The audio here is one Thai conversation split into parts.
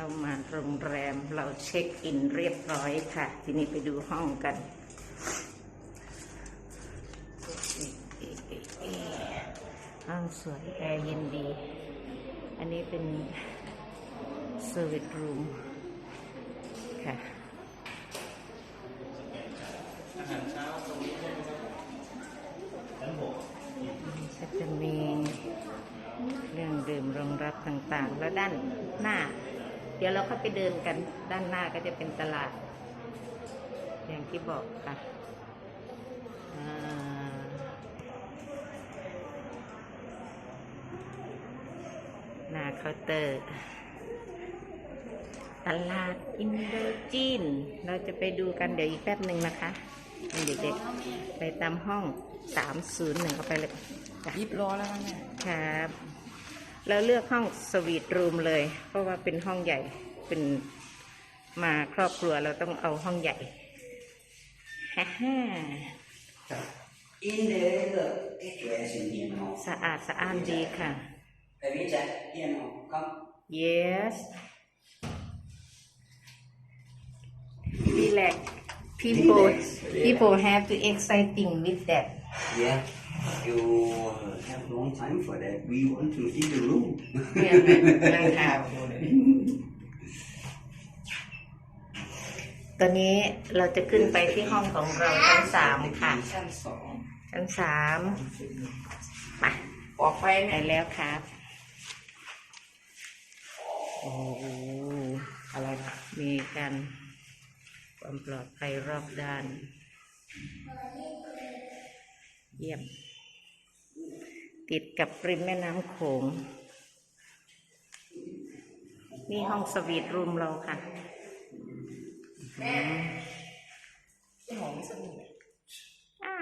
เข้ามาโรงแรมเราเช็คอินเรียบร้อยค่ะ ทีนี้ไปดูห้องกันห้องสวยแอร์เย็นดี อันนี้เป็นเซอร์วิสรูมค่ะก็จะมีเรื่องดื่มรองรับต่างๆ แล้วด้านหน้า เดี๋ยวเราเข้าไปเดินกันด้านหน้าก็จะเป็นตลาด อย่างที่บอกค่ะอ่าหน้าเคาน์เตอร์ตลาดอินโดจีน เราจะไปดูกันเดี๋ยวอีกแป๊บหนึ่งนะคะเด็กๆไปตามห้อง 301 เอาไปเลยจ้ะยิบรอแล้วนะแม่ครับ เราเลือกห้องสวีทรูมเลย เพราะว่าเป็นห้องใหญ่เป็นมาครอบครัวเราต้องเอาห้องใหญ่ฮ่าฮ่า In the address in here now. สะอาดสะอ้านดีค่ะ Have you checked here now? Come. yes relax people people have to exciting with that Yeah. You have long time for that. We want to see the room. เนี่ยนั่งทาตอนนี้เราจะขึ้นไปที่ห้องของเราชั้นสามค่ะ ชั้นสองชั้นสามไปออกไปไปแม่แล้วครับ โอ้โหอะไรนะมีกันความปลอดภัยรอบด้าน เยี่ยม ติดกับริมแม่น้ำโขง นี่ห้องสวีทรูมเราค่ะแม่ที่หอมสมุนอ่า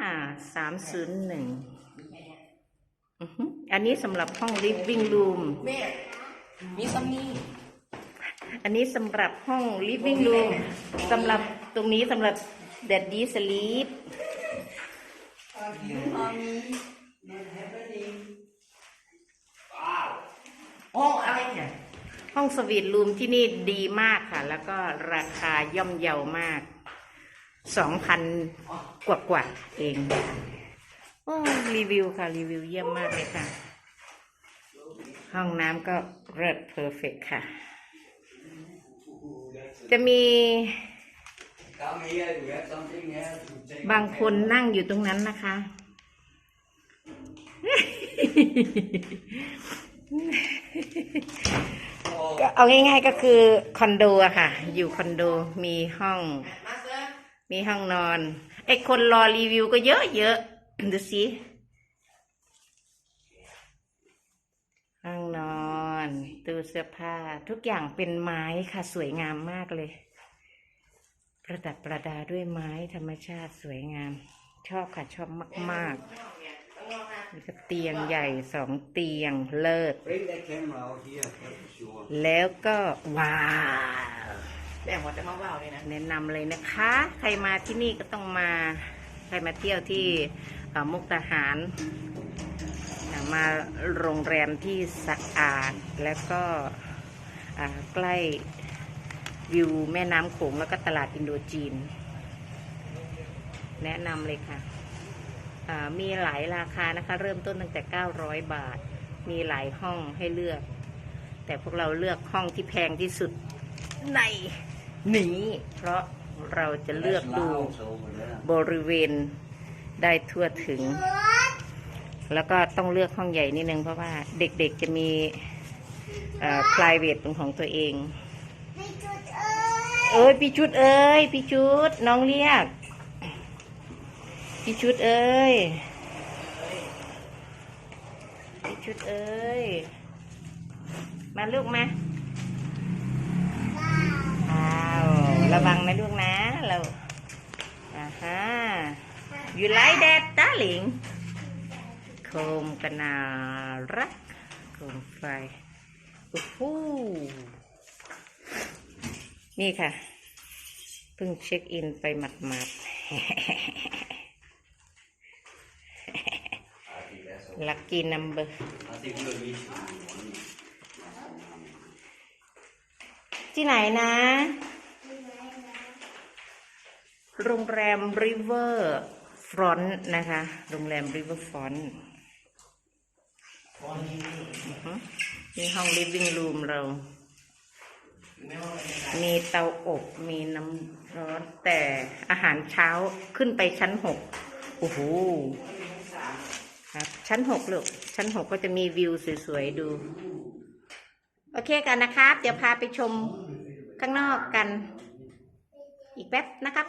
สามศูนย์หนึ่งอันนี้สำหรับห้อง living room แม่มีซัมนี่อันนี้สำหรับห้อง living room สำหรับตรงนี้สำหรับ daddy sleep ห้ องอะไรเนี่ยห้องสวีทรูมที่นี่ดีมากค่ะ แล้วก็ราคาย่อมเยาวมาก สองพันกว่ากว่าๆเองโอ้รีวิวค่ะ รีวิวเยี่ยมมากเลยค่ะ ห้องน้ำก็เลิศเพอร์เฟกค่ะ จะมี บางคนนั่งอยู่ตรงนั้นนะคะ ก็เอาง่ายๆก็คือคอนโดอะค่ะ อยู่คอนโดมีห้อง มีห้องนอน ไอ้คนรอรีวิวก็เยอะเยอะๆดูสิ ห้องนอน ตู้เสื้อผ้า ทุกอย่างเป็นไม้ค่ะ สวยงามมากเลย ประดับประดาด้วยไม้ธรรมชาติสวยงาม ชอบค่ะชอบมากๆมีกเตียงใหญ่สองเตียงเลิศ Bring that camera out here. That's for sure. แล้วก็ว้าว แต่หัวจะมาว่าวเลยนะ แนะนำเลยนะคะ ใครมาที่นี่ก็ต้องมา ใครมาเที่ยวที่เอ่อมุกดาหารอ่ามาโรงแรมที่สะอาด แล้วก็อ่าใกล้ วิวแม่น้ำโขงแล้วก็ตลาดอินโดจีน แนะนำเลยค่ะ มีหลายราคานะคะ เริ่มต้นตั้งแต่ 900 บาท มีหลายห้องให้เลือก แต่พวกเราเลือกห้องที่แพงที่สุดในนี้ เพราะเราจะเลือกดูบริเวณได้ทั่วถึง แล้วก็ต้องเลือกห้องใหญ่นิดนึงเพราะว่าเด็กๆจะมี private เป็นของตัวเอง เอ้ยพี่ชุดเอ้ยพี่ชุดน้องเรียก พี่ชุดเอ้ยพี่ชุดเอ้ยมาลูกมาอ้าวระวังนะลูกนะเราอ่าฮะ you like that darling โคมกันนารักโคมไฟโอ้โห นี่ค่ะ เพิ่งเช็คอินไปหมาดๆลักกี้นัมเบอร์ที่ไหนนะ โรงแรม River Front นะคะ โรงแรม River Front อือฮึนี่ห้อง living room เรา มีเตาอบมีน้ำร้อนแต่อาหารเช้าขึ้นไปชั้นหกโอ้โหครับชั้นหกลูกชั้นหกก็จะมีวิวสวยๆดู โอเคกันนะครับ เดี๋ยวพาไปชมข้างนอกกัน อีกแป๊บนะครับ